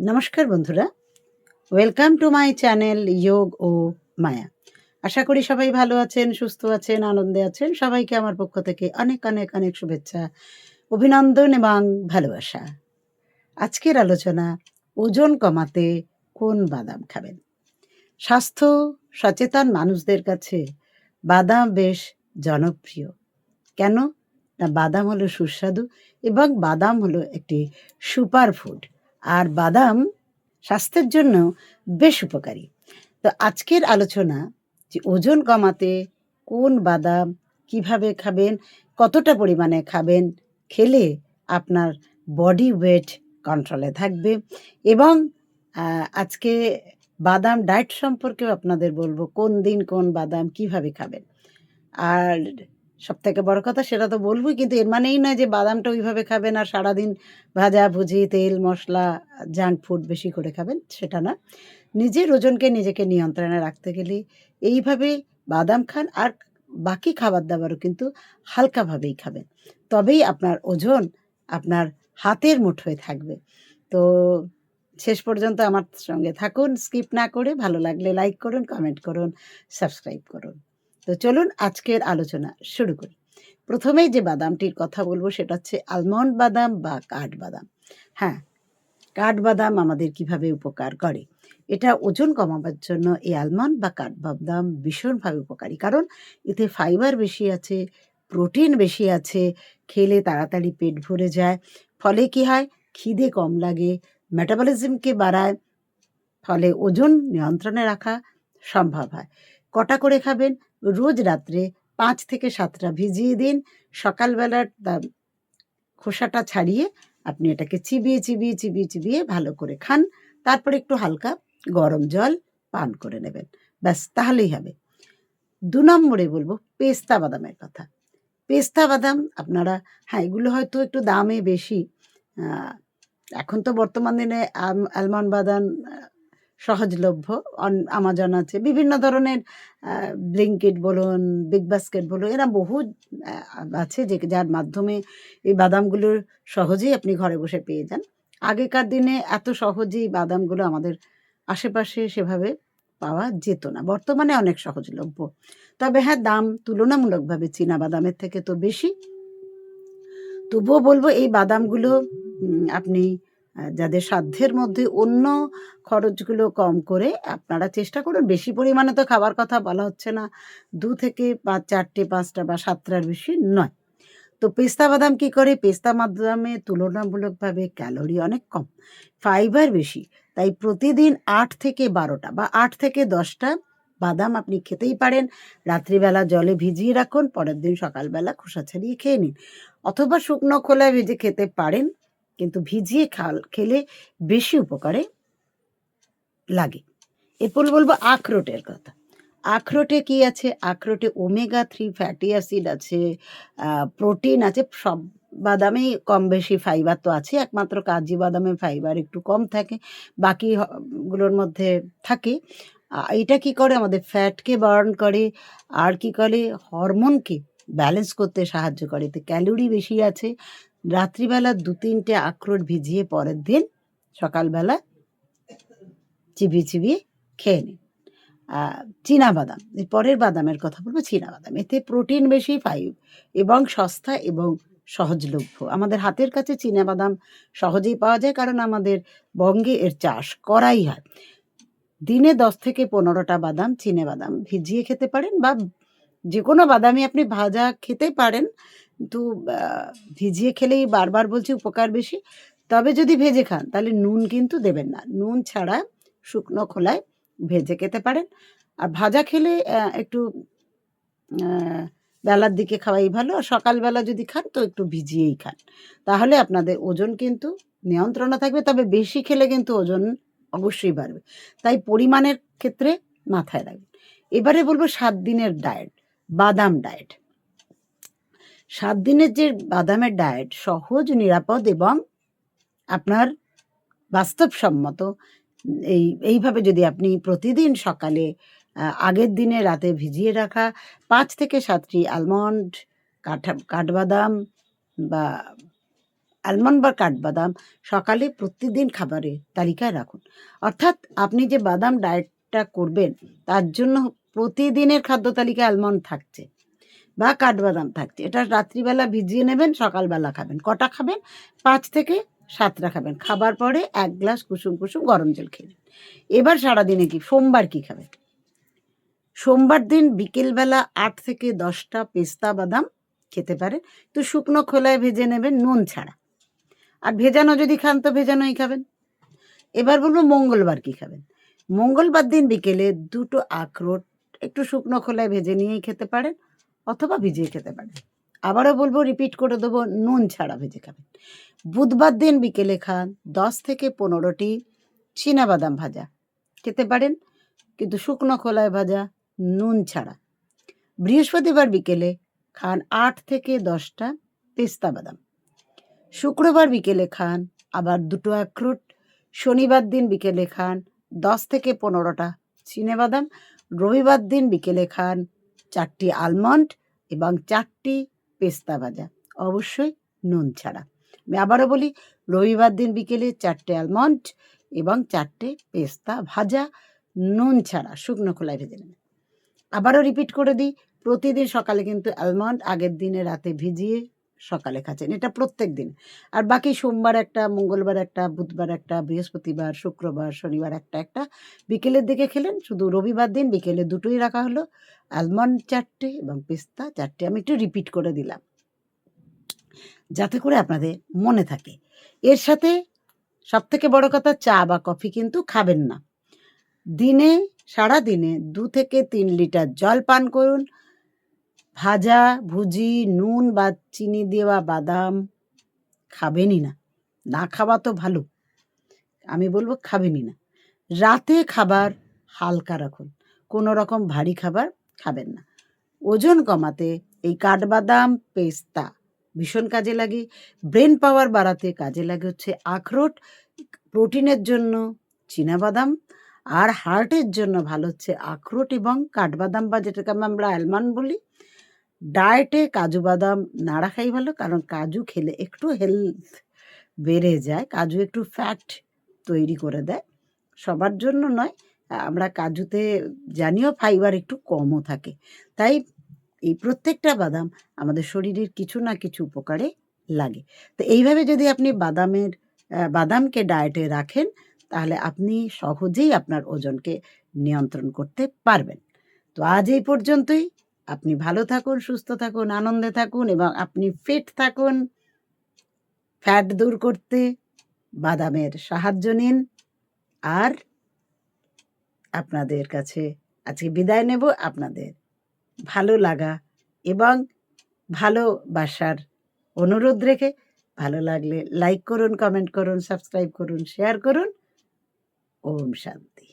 নমস্কার বন্ধুরা। Welcome to my channel যোগ ও মায়া আশা করি সবাই ভালো আছেন, সুস্থ আছেন, আনন্দে আছেন। সবাইকে আমার পক্ষ থেকে অনেক অনেক অনেক শুভেচ্ছা, অভিনন্দন এবং ভালোবাসা। আজকের আলোচনা, ওজন কমাতে কোন বাদাম খাবেন? স্বাস্থ্য সচেতন মানুষদের কাছে বাদাম বেশ জনপ্রিয়। কেন? না, বাদাম হলো সুস্বাদু এবং বাদাম হলো একটি সুপার ফুড আর বাদাম স্বাস্থ্যের জন্য বেশ উপকারী। তো আজকের আলোচনা যে ওজন কমাতে, কোন বাদাম কীভাবে খাবেন, কতটা পরিমাণে খাবেন, খেলে আপনার বডি ওয়েট কন্ট্রোলে থাকবে এবং আজকে বাদাম ডায়েট সম্পর্কেও আপনাদের বলব, কোন দিন কোন বাদাম কীভাবে খাবেন। আর সব থেকে বড় কথা সেটা তো বলবোই, কিন্তু এর মানেই নয় যে বাদামটা ওইভাবে খাবেন আর সারাদিন ভাজা, ভুজি, তেল, মশলা জাঙ্ক ফুড বেশি করে খাবেন, সেটা না। নিজের ওজনকে নিজেকে নিয়ন্ত্রণে রাখতে গেলে এইভাবে বাদাম খান আর বাকি খাবার দাবারও কিন্তু হালকাভাবেই খাবেন। তবেই আপনার ওজন আপনার হাতের মুঠোয় থাকবে। তো শেষ পর্যন্ত আমার সঙ্গে থাকুন, স্কিপ না করে ভালো লাগলে লাইক করুন, কমেন্ট করুন, সাবস্ক্রাইব করুন। তো চলুন আজকের আলোচনা শুরু করি। প্রথমেই যে বাদামটির কথা বলব সেটা হচ্ছে আলমন্ড বাদাম বা কাঠবাদাম হ্যাঁ কাঠবাদাম আমাদের কীভাবে উপকার করে? এটা ওজন কমাবার জন্য এই আলমন্ড বা কাঠবাদাম ভীষণভাবে উপকারী। কারণ এতে ফাইবার বেশি আছে প্রোটিন বেশি আছে, খেলে তাড়াতাড়ি পেট ভরে যায়। ফলে কি হয়? খিদে কম লাগে মেটাবলিজমকে বাড়ায়, ফলে ওজন নিয়ন্ত্রণে রাখা সম্ভব হয়। কটা করে খাবেন? রোজ রাত্রে পাঁচ থেকে সাতটা ভিজিয়ে দিন। সকালবেলার খোসাটা ছাড়িয়ে আপনি এটাকে চিবিয়ে চিবিয়ে চিবিয়ে চিবিয়ে ভালো করে খান। তারপরে একটু হালকা গরম জল পান করে নেবেন। ব্যাস, তাহলেই হবে। দু নম্বরে বলব পেস্তা বাদামের কথা। পেস্তা বাদাম আপনারা হ্যাঁ এগুলো হয়তো একটু দামে বেশি। এখন তো বর্তমান দিনে আলমন্ড বাদাম সহজলভ্য আমাজন আছে, বিভিন্ন ধরনের ব্লিঙ্কিট বলুন, বিগ বাস্কেট বলুন, এরা বহু আছে যে, যার মাধ্যমে এই বাদামগুলো সহজেই আপনি ঘরে বসে পেয়ে যান। আগেকার দিনে এত সহজেই বাদামগুলো আমাদের আশেপাশে সেভাবে পাওয়া যেত না। বর্তমানে অনেক সহজলভ্য। তবে হ্যাঁ দাম তুলনামূলকভাবে চীনা বাদামের থেকে তো বেশি। তবুও বলব এই বাদামগুলো আপনি যাদের সাধ্যের মধ্যে অন্য খরচগুলো কম করে আপনারা চেষ্টা করুন। বেশি পরিমাণে তো খাবার কথা বলা হচ্ছে না। দু থেকে পাঁচ চারটে, পাঁচটা বা সাতটার বেশি নয়। তো পেস্তা বাদাম কি করে? পেস্তা বাদামে তুলনামূলকভাবে ক্যালোরি অনেক কম, ফাইবার বেশি। তাই প্রতিদিন আট থেকে বারোটা বা আট থেকে দশটা বাদাম আপনি খেতেই পারেন। রাত্রিবেলা জলে ভিজিয়ে রাখুন, পরের দিন সকালবেলা খোসা ছাড়িয়ে খেয়ে নিন। অথবা শুকনো খোলায় ভেজে খেতে পারেন। কিন্তু ভিজিয়ে খাল, খেলে বেশি উপকারে লাগে। এরপর বলব আখরোটের কথা। আখরোটে কি আছে? আখরোটে ওমেগা থ্রি ফ্যাটি অ্যাসিড আছে প্রোটিন আছে, সব বাদামেই কম বেশি ফাইবার তো আছে, একমাত্র কাজু বাদামে ফাইবার একটু কম থাকে, বাকি গুলোর মধ্যে থাকে। এটা কি করে? আমাদের ফ্যাটকে বার্ন করে। আর কি করে? হরমোনকে ব্যালেন্স করতে সাহায্য করে। তো ক্যালোরি বেশি আছে, রাত্রিবেলা দু তিনটে আখরোট ভিজিয়ে পরের দিন সকালবেলা চিবিয়ে চিবিয়ে খেয়ে নিন। চীনা বাদাম পরের বাদামের কথা বলব, চীনা বাদাম। এতে প্রোটিন বেশি ফাইভ এবং সস্তা এবং সহজলভ্য। আমাদের হাতের কাছে চীনা বাদাম সহজেই পাওয়া যায়, কারণ আমাদের বঙ্গে এর চাষ করাই হয়। দিনে দশ থেকে পনেরোটা বাদাম চিনে বাদাম ভিজিয়ে খেতে পারেন বা যে কোনো বাদামি আপনি ভাজা খেতে পারেন। কিন্তু ভিজিয়ে খেলেই বারবার বলছি উপকার বেশি। তবে যদি ভেজে খান, তাহলে নুন কিন্তু দেবেন না। নুন ছাড়া শুকনো খোলায় ভেজে খেতে পারেন। আর ভাজা খেলে একটু বেলার দিকে খাওয়াই ভালো। আর সকালবেলা যদি খান, তো একটু ভিজিয়েই খান। তাহলে আপনাদের ওজন কিন্তু নিয়ন্ত্রণে থাকবে, তবে বেশি খেলে কিন্তু ওজন অবশ্যই বাড়বে। তাই পরিমাণের ক্ষেত্রে মাথায় রাখবেন। এবারে বলব সাত দিনের ডায়েট বাদাম ডায়েট সাত দিনের যে বাদামের ডায়েট সহজ, নিরাপদ এবং আপনার বাস্তবসম্মত। এই, এইভাবে যদি আপনি প্রতিদিন সকালে আগের দিনে রাতে ভিজিয়ে রাখা, পাঁচ থেকে সাতটি আলমন্ড কাঠা, কাঠবাদাম বা আলমন্ড বা কাঠবাদাম সকালে প্রতিদিন খাবারের তালিকায় রাখুন। অর্থাৎ আপনি যে বাদাম ডায়েটটা করবেন, তার জন্য প্রতিদিনের খাদ্য তালিকায় অ্যালমন্ড থাকছে বা কাঠবাদাম থাকছে। এটা রাত্রিবেলা ভিজিয়ে নেবেন, সকালবেলা খাবেন। কটা খাবেন? পাঁচ থেকে সাতটা খাবেন। খাবার পরে এক গ্লাস কুসুম কুসুম গরম জল খেলেন এবার সারাদিনে কি, সোমবার কি খাবেন? সোমবার দিন বিকেলবেলা আট থেকে দশটা পেস্তা বাদাম খেতে পারেন। তো শুকনো খোলায় ভেজে নেবেন, নুন ছাড়া। আর ভেজানো যদি খান তো ভেজানোই খাবেন। এবার বলব মঙ্গলবার কি খাবেন? মঙ্গলবার দিন বিকেলে দুটো আখরোট একটু শুকনো খোলায় ভেজে নিয়েই খেতে পারেন অথবা ভিজিয়ে খেতে পারেন। আবারও বলব রিপিট করে দেবো, নুন ছাড়া ভেজে খাবেন। বুধবার দিন বিকেলে খান, দশ থেকে পনেরোটি বাদাম ভাজা খেতে পারেন, কিন্তু শুকনো খোলায় ভাজা নুন ছাড়া। বৃহস্পতিবার বিকেলে খান আট থেকে দশটা পেস্তা বাদাম। শুক্রবার বিকেলে খান আবার দুটো আখরুট। শনিবার দিন বিকেলে খান দশ থেকে পনেরোটা বাদাম রবিবার দিন বিকেলে খান চারটি আলমন্ড এবং চারটি পেস্তা ভাজা। অবশ্যই নুন ছাড়া। আমি আবারও বলি, রবিবার দিন বিকেলে চারটে আলমন্ড এবং চারটে পেস্তা ভাজা, নুন ছাড়া শুকনো খোলায় ভেজে নেবেন। আবারও রিপিট করে দিই, প্রতিদিন সকালে কিন্তু আলমন্ড আগের দিনে রাতে ভিজিয়ে সকালে খাচ্ছেন, এটা প্রত্যেক দিন। আর বাকি সোমবার একটা, মঙ্গলবার একটা, বুধবার একটা, বৃহস্পতিবার, শুক্রবার, শনিবার একটা একটা, বিকেলের দিকে খেলেন। শুধু রবিবার দিন, বিকেলে দুটোই রাখা হলো। আলমন্ড চারটে এবং পেস্তা চারটে আমি একটু রিপিট করে দিলাম। যাতে করে আপনাদের মনে থাকে। এর সাথে সব থেকে বড় কথা, চা বা কফি কিন্তু খাবেন না। দিনে সারা দিনে দু থেকে তিন লিটার জল পান করুন। ভাজা, ভুজি, নুন বা চিনি দেওয়া বাদাম খাবেনই না। না খাওয়া তো ভালো। আমি বলব খাবেনই না। রাতে খাবার হালকা রাখুন। কোনো রকম ভারী খাবার খাবেন না। ওজন কমাতে এই কাঠবাদাম পেস্তা ভীষণ কাজে লাগে। ব্রেন পাওয়ার বাড়াতে কাজে লাগে হচ্ছে আখরোট, প্রোটিনের জন্য বাদাম আর হার্টের জন্য ভালো হচ্ছে আখরোট এবং কাঠবাদাম বা যেটাকে আমরা অ্যালমন্ড বলি। ডায়েটে কাজু বাদাম না রাখাই ভালো, কারণ কাজু খেলে একটু হেলথ বেড়ে যায়, কাজু একটু ফ্যাট তৈরি করে দেয়। সবার জন্য নয়, আমরা কাজুতে জানিও ফাইবার একটু কমও থাকে। তাই এই প্রত্যেকটা বাদাম আমাদের শরীরের কিছু না কিছু উপকারে লাগে। তো এইভাবে যদি আপনি বাদামের বাদামকে ডায়েটে রাখেন, তাহলে আপনি সহজেই আপনার ওজনকে নিয়ন্ত্রণ করতে পারবেন। তো আজ এই পর্যন্তই। আপনি ভালো থাকুন, সুস্থ থাকুন, আনন্দে থাকুন এবং আপনি ফিট থাকুন। ফ্যাট দূর করতে বাদামের সাহায্য নিন। আর আপনাদের কাছে আজকে বিদায় নেব। আপনাদের ভালো লাগা এবং ভালোবাসার অনুরোধ রেখে ভালো লাগলে লাইক করুন কমেন্ট করুন সাবস্ক্রাইব করুন শেয়ার করুন। ওম শান্তি।